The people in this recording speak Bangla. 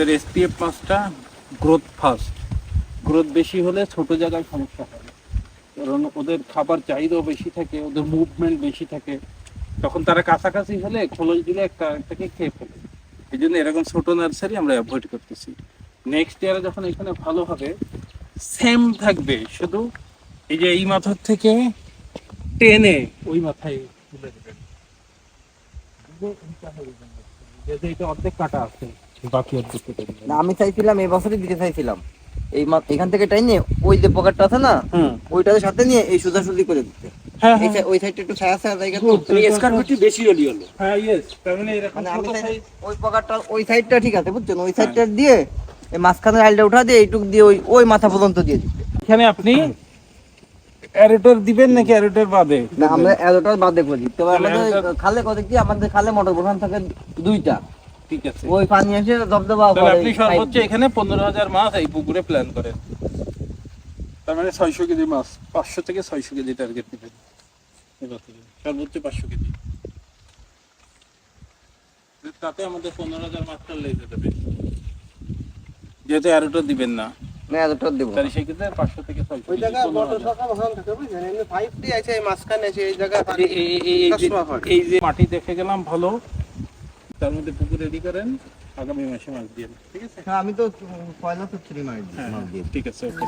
আমাদের এসপিএফ মাছটা গ্রোথ ফাস্ট গ্রোথ বেশি হলে ছোট জায়গায় সমস্যা হয়। কারণ ওদের খাবার চাহিদাও বেশি থাকে, ওদের মুভমেন্ট বেশি থাকে। তখন তারা কাছাকাছি হলে খোলস দিলে একটা থেকে খেয়ে ফেলে। এই জন্য এরকম ছোট নার্সারি আমরা অ্যাভয়েড করতেছি। নেক্সট ইয়ারে যখন এখানে ভালো হবে সেম থাকবে। শুধু এই যে এই মাথার থেকে টেনে ওই মাথায় তুলে দেবেন। এটা অর্ধেক কাটা আছে। বাকি না। আমি চাইছিলাম এই বছরই দিতে চাইছিলাম। এই এখান থেকে টাই নিয়ে ওই যে পকেটটা আছে না ওইটার সাথে নিয়ে এই সোজাসুজি করে দিতে। হ্যাঁ ওই সাইডটা একটু ছায়া ছায়া জায়গা তো। মানে ফিট বেশি হলি হলো। হ্যাঁ ইয়েস তার মানে এরকম মানে আমি ছোট চাই- size- ওই পকেটটা ওই সাইডটা ঠিক আছে বুঝছেন? ওই সাইডটা দিয়ে এই মাঝখানের আইলটা উঠা দিয়ে এইটুক দিয়ে ওই ওই মাথা পর্যন্ত দিয়ে দিতে। এখানে আপনি অ্যারোটর দিবেন নাকি অ্যারোটর বাদে? না আমরা এতটা বাদে করি তো তাহলে আমাদের খালে কত কি? আমাদের খালে মোটর বোঠান থাকে দুইটা। ঠিক আছে। ওই পানি এসে দবদবা করে আপনি সর্বোচ্চ এখানে পনেরো হাজার মাছ এই পুকুরে প্ল্যান করেন। তার মানে ছয়শো কেজি মাছ পাঁচশো থেকে ছয়শো কেজি টার্গেট নেবেন। সর্বোচ্চ পাঁচশো কেজি। তাতে আমাদের পনেরো হাজার মাছটা লেগে যাবে। যেহেতু অ্যারোটা দিবেন না। না এতটা দেবো তাহলে সেই ক্ষেত্রে পাঁচশো থেকে ছয়শো ওই জায়গা 15,000 সকাল ওখান থেকে বুঝছেন এমনি পাইপ দিয়ে আছে এই মাঝখানে আছে এই জায়গায় এই- এই- এই- এই যে- সবসময় হয়। এই যে মাটি দেখে গেলাম ভালো। তার মধ্যে পুকুর রেডি করেন আগামী মাসে মাছ দিয়ে ঠিক আছে? হ্যাঁ আমি তো পয়লা তো থ্রি মাইল হ্যাঁ ঠিক আছে ওকে